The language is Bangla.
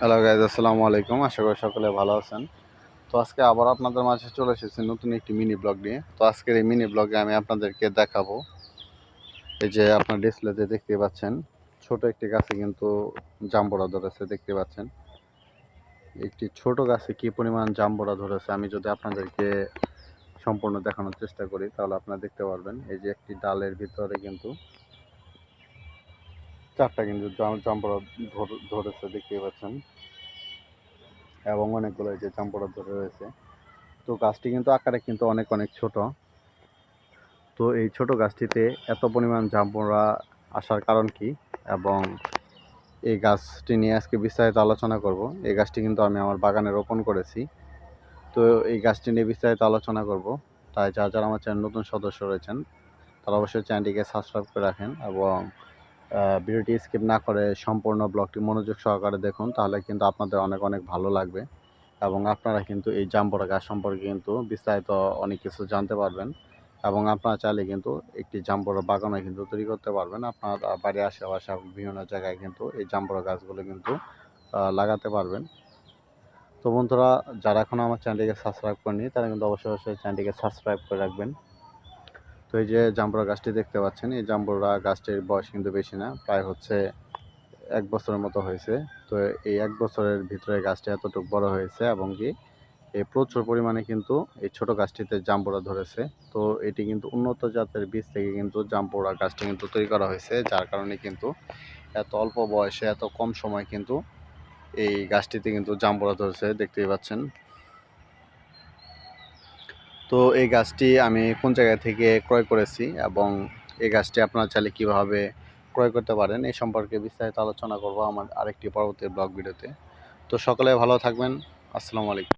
হ্যালো গাইজ আসসালামু আলাইকুম। আশা করি সকলে ভালো আছেন। তো আজকে আবার আপনাদের মাঝে চলে এসেছি নতুন একটি মিনি ব্লগ নিয়ে। তো আজকের এই মিনি ব্লগে আমি আপনাদেরকে দেখাবো। এই যে আপনার ডিসপ্লেতে দেখতে পাচ্ছেন, ছোট একটি গাছে কিন্তু জাম্বুরা ধরেছে, দেখতে পাচ্ছেন। একটি ছোট গাছে কি পরিমাণ জাম্বুরা ধরেছে, আমি যদি আপনাদেরকে সম্পূর্ণ দেখানোর চেষ্টা করি, তাহলে আপনারা দেখতে পারবেন। এই যে একটি ডালের ভিতরে কিন্তু চারটা কিন্তু জাম্বুরা ধরেছে দেখতে পাচ্ছেন। এবং অনেকগুলো এই যে জাম্পড়া ধরে রয়েছে। তো গাছটি কিন্তু আকারে কিন্তু অনেক অনেক ছোট। তো এই ছোট গাছটিতে এত পরিমাণ জাম্পড়া আসার কারণ কি? এবং এই গাছটি নিয়ে আজকে বিস্তারিত আলোচনা করব। এই গাছটি কিন্তু আমি আমার বাগানে রোপণ করেছি। তো এই গাছটি নিয়ে বিস্তারিত আলোচনা করব। তাই যারা যারা আমার চ্যানেল নতুন সদস্য রয়েছেন, তারা অবশ্যই চ্যানেলটিকে সাবস্ক্রাইব করে রাখেন এবং ভিডিওটি স্কিপ না করে সম্পূর্ণ ব্লগটি মনোযোগ সহকারে দেখুন, তাহলে কিন্তু আপনাদের অনেক অনেক ভালো লাগবে। এবং আপনারা কিন্তু এই জাম্পরা গাছ সম্পর্কে কিন্তু বিস্তারিত অনেক কিছু জানতে পারবেন। এবং আপনারা চাইলে কিন্তু একটি জাম্পরা বাগানও কিন্তু তৈরি করতে পারবেন। আপনার বাড়ির আশেপাশে বিভিন্ন জায়গায় কিন্তু এই জাম্পরা গাছগুলো কিন্তু লাগাতে পারবেন। তো বন্ধুরা, যারা এখনও আমার চ্যানেলটিকে সাবস্ক্রাইব করেনি তারা কিন্তু অবশ্যই অবশ্যই চ্যানেলটিকে সাবস্ক্রাইব করে রাখবেন। তো এই যে জাম্বুরা গাছটি দেখতে পাচ্ছেন, এই জাম্বুরা গাছটির বয়স কিন্তু বেশি না, প্রায় হচ্ছে এক বছরের মতো হয়েছে। তো এই এক বছরের ভিতরে গাছটি এতটুকু বড় হয়েছে এবং কি এই প্রচুর পরিমাণে কিন্তু এই ছোট গাছটিতে জাম্বুরা ধরেছে। তো এটি কিন্তু উন্নত জাতের বীজ থেকে কিন্তু জাম্বুরা গাছটি কিন্তু তৈরি করা হয়েছে, যার কারণে কিন্তু এত অল্প বয়সে এত কম সময় কিন্তু এই গাছটিতে কিন্তু জাম্বুরা ধরেছে, দেখতেই পাচ্ছেন। তো এই গাছটি আমি কোন জায়গা থেকে ক্রয় করেছি এবং এই গাছটি আপনারা চাইলে কীভাবে ক্রয় করতে পারেন, এই সম্পর্কে বিস্তারিত আলোচনা করব আমার আরেকটি পরবর্তী ব্লগ ভিডিওতে। তো সকলে ভালো থাকবেন, আসসালামু আলাইকুম।